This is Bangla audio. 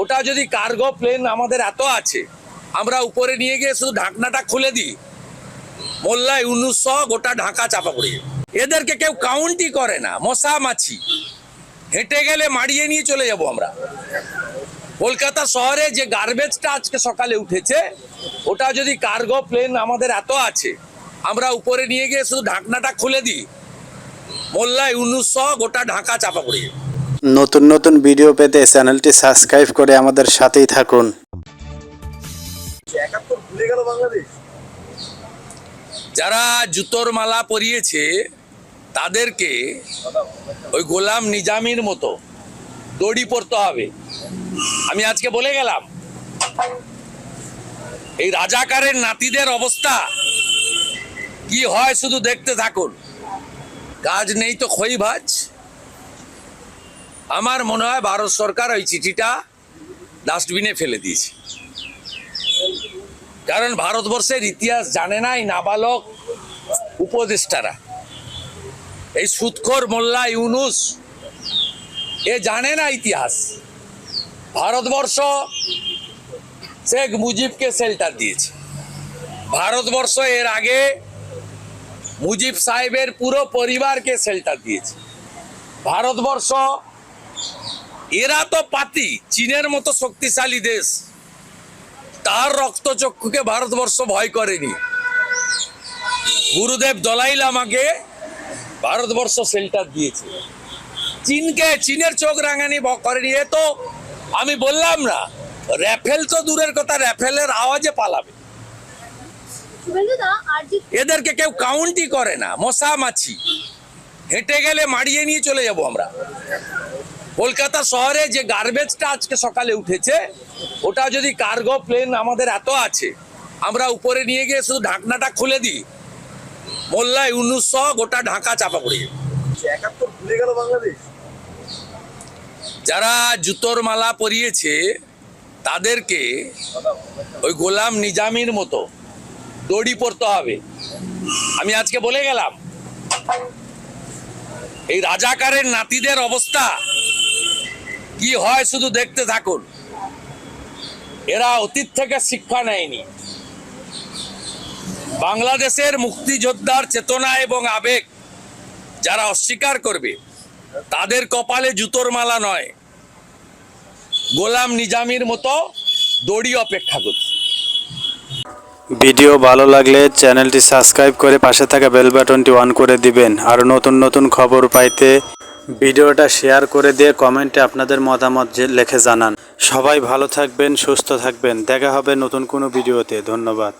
ওটা যদি কার্গো প্লেন আমাদের এত আছে, আমরা উপরে নিয়ে গিয়ে শুধু ঢাকনাটা খুলে দিই মোল্লা ইউনুস সহ গোটা ঢাকা চাপা পড়ে। এদেরকে কেউ কাউন্টই করে না মশা মাছি হেঁটে গেলে মারিয়ে নিয়ে চলে যাব আমরা কলকাতা শহরে যে গার্বেজটা আজকে সকালে উঠেছে, ওটা যদি কার্গো প্লেন আমাদের এত আছে, আমরা উপরে নিয়ে গিয়ে শুধু ঢাকনাটা খুলে দিই মোল্লা ইউনুস সহ গোটা ঢাকা চাপা পড়ে। নতুন নতুন ভিডিও পেতে চ্যানেলটি সাবস্ক্রাইব করে আমাদের সাথেই থাকুন। যারা জুতোর মালা পরিয়েছে, তাদেরকে ওই গোলাম নিজামির মতো দড়ি পরতে হবে। আমি আজকে বলে গেলাম, এই রাজাকারের নাতিদের অবস্থা কি হয় শুধু দেখতে থাকুন। কাজ নেই তো খই ভাজ। আমার মনে হয় ভারত সরকার ওই চিঠিটা ডাস্টবিনে ফেলে দিয়েছে। কারণ ভারতবর্ষের ইতিহাস জানে নাই নাবালক উপদেষ্টারা। এই সুৎখোর মোল্লা ইউনুস, এ জানে না ইতিহাস। ভারতবর্ষ শেখ মুজিবকে শেল্টার দিয়েছে। ভারতবর্ষ এর আগে মুজিব সাহেবের পুরো পরিবারকে শেল্টার দিয়েছে। ভারতবর্ষ এরা তো পাতি, চীনের মতো শক্তিশালী দেশ। তার রক্তচক্ষুকে ভারতবর্ষ ভয় করেনি। গুরুদেব দলাই লামাকে ভারতবর্ষ শেল্টার দিয়েছে। চীনকে, চীনের চোখ রাঙানি করেনি। এ তো আমি বললাম না র্যাফেল তো দূরের কথা র্যাফেলের আওয়াজে পালাবে। এদেরকে কেউ কাউন্টই করে না মশা মাছি হেঁটে গেলে মারিয়ে নিয়ে চলে যাব আমরা। কলকাতা শহরে যে গার্বেজটা আজকে সকালে উঠেছে ওটা যদি কার্গো প্লেন আমাদের এত আছে আমরা উপরে নিয়ে গিয়ে শুধু ঢাকনাটা খুলে দিই। মোল্লা ইউনুস সহ গোটা ঢাকা চাপা পড়ে যারা জুতোর মালা পরিয়েছে তাদেরকে ওই গোলাম নিজামির মতো দড়ি পরতে হবে। আমি আজকে বলে গেলাম এই রাজাকারের নাতিদের অবস্থা কি হয় শুধু দেখতে থাকুন। এরা অতীত থেকে শিক্ষা নেয়নি। বাংলাদেশের মুক্তিযোদ্ধার চেতনা এবং আবেগ যারা অস্বীকার করবে, তাদের কপালে জুতোর মালা নয়। গোলাম নিজামির মতো দড়ি অপেক্ষা করছে ভিডিও ভালো লাগলে চ্যানেলটি সাবস্ক্রাইব করে পাশে থাকা বেল বাটনটি অন করে দিবেন। আর নতুন নতুন খবর পাইতে ভিডিওটা শেয়ার করে দিয়ে কমেন্টে আপনাদের মতামত লিখে জানান। সবাই ভালো থাকবেন, সুস্থ থাকবেন। দেখা হবে নতুন কোনো ভিডিওতে। ধন্যবাদ।